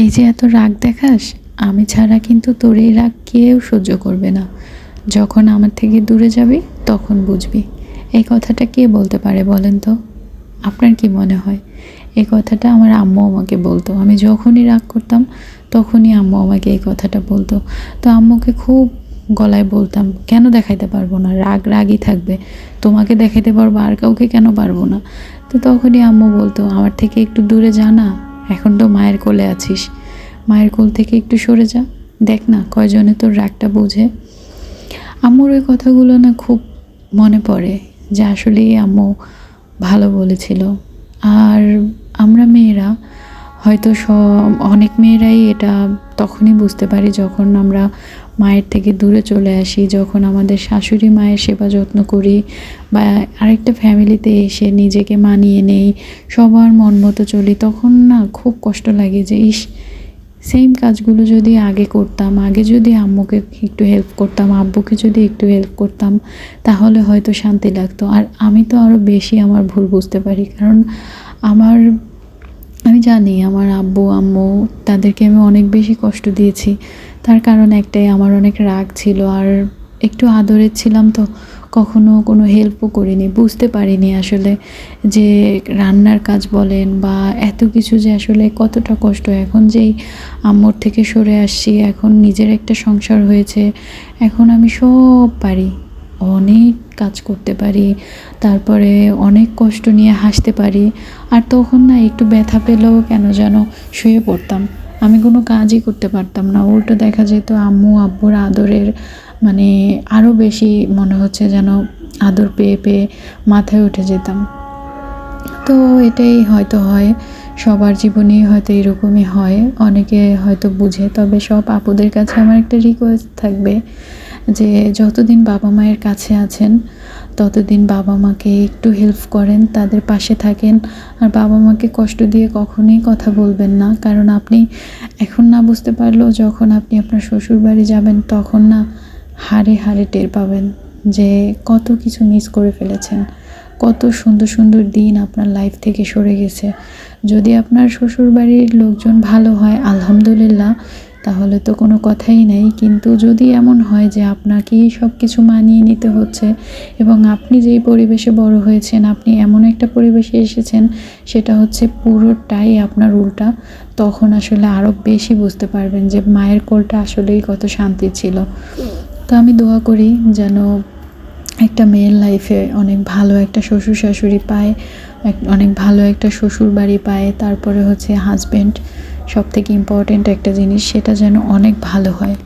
এই যে এত রাগ দেখাস, আমি ছাড়া কিন্তু তোর এই রাগ কেউ সহ্য করবে না। যখন আমার থেকে দূরে যাবি, তখন বুঝবি। এই কথাটা কে বলতে পারে বলেন তো? আপনার কি মনে হয়? এই কথাটা আমার আম্মু আমাকে বলতো। আমি যখনই রাগ করতাম, তখনই আম্মু আমাকে এই কথাটা বলতো। তো আম্মুকে খুব গলায় বলতাম, কেন দেখাইতে পারব না? রাগ রাগই থাকবে। তোমাকে দেখাইতে পারব, আর কাউকে কেন পারব না? তো তখনই আম্মু বলতো, আমার থেকে একটু দূরে যা না। এখন তো মায়ের কোলে আছিস। মায়ের কোল থেকে একটু সরে যা। দেখ না, কয়জনে তোর রাগটা বোঝে। আম্মুর ওই কথাগুলো না খুব মনে পড়ে, যে আসলেই আম্মু ভালো বলেছিল। আর আমরা মেয়েরা হয়তো সব, অনেক মেয়েরাই এটা তখনই বুঝতে পারি যখন আমরা মায়ের থেকে দূরে চলে আসি, যখন আমাদের শাশুড়ি মায়ের সেবা যত্ন করি বা আরেকটা ফ্যামিলিতে এসে নিজেকে মানিয়ে নেই, সবার মন মতো চলি, তখন না খুব কষ্ট লাগে যে, ইস সেম কাজগুলো যদি আগে করতাম, আগে যদি আম্মুকে একটু হেল্প করতাম, আব্বুকে যদি একটু হেল্প করতাম, তাহলে হয়তো শান্তি লাগতো। আর আমি তো আরও বেশি আমার ভুল বুঝতে পারি, কারণ আমার আমি জানি আমার আব্বু, আম্মু তাদেরকে আমি অনেক বেশি কষ্ট দিয়েছি। তার কারণ একটাই, আমার অনেক রাগ ছিল আর একটু আদরের ছিলাম তো কখনো কোনো হেল্পও করিনি। বুঝতে পারিনি আসলে যে রান্নার কাজ বলেন বা এত কিছু যে আসলে কতটা কষ্ট। এখন যেই আম্মুর থেকে সরে আসছি, এখন নিজের একটা সংসার হয়েছে, এখন আমি সব পারি। অনেক কাজ করতে পারি, তারপরে অনেক কষ্ট নিয়ে হাসতে পারি, আর তখন না একটু ব্যথা পেলেও কেন যেন শুয়ে পড়তাম। আমি কোনো কাজই করতে পারতাম না। উল্টো দেখা যেত আম্মু, আব্বুর আদরের মানে আরও বেশি মনে হচ্ছে যেন আদর পেয়ে পেয়ে মাথায় উঠে যেতাম। তো এটাই হয়তো হয়, সবার জীবনেই হয়তো এরকমই হয়। অনেকে হয়তো বুঝে, তবে সব আপুদের কাছে আমার একটা রিকোয়েস্ট থাকবে। যে যতদিন বাবা মায়ের কাছে আছেন, ততদিন বাবা মাকে একটু হেল্প করেন, তাদের পাশে থাকেন। আর বাবা মাকে কষ্ট দিয়ে কখনোই কথা বলবেন না। কারণ আপনি এখন না বুঝতে পারলেও যখন আপনি আপনার শ্বশুর বাড়ি যাবেন, তখন না হাড়ে হাড়ে টের পাবেন যে কত কিছু মিস করে ফেলেছেন। কত সুন্দর সুন্দর দিন আপনার লাইফ থেকে সরে গেছে। যদি আপনার শ্বশুর বাড়ির লোকজন ভালো হয়, আলহামদুলিল্লাহ তাহলে তো কোনো কথাই নেই। কিন্তু যদি এমন হয় যে আপনাকেই সব কিছু মানিয়ে নিতে হচ্ছে এবং আপনি যেই পরিবেশে বড় হয়েছেন, আপনি এমন একটা পরিবেশে এসেছেন, সেটা হচ্ছে পুরোটাই আপনার উল্টা, তখন আসলে আরও বেশি বুঝতে পারবেন যে মায়ের কোলটা আসলেই কত শান্তি ছিল। তো আমি দোয়া করি যেন একটা মেয়ের লাইফে অনেক ভালো একটা শ্বশুর শাশুড়ি পায় অনেক ভালো একটা শ্বশুর বাড়ি পায়, তারপরে হচ্ছে হাজব্যান্ড সব থেকে ইম্পর্ট্যান্ট একটা জিনিস সেটা যেন অনেক ভালো হয়।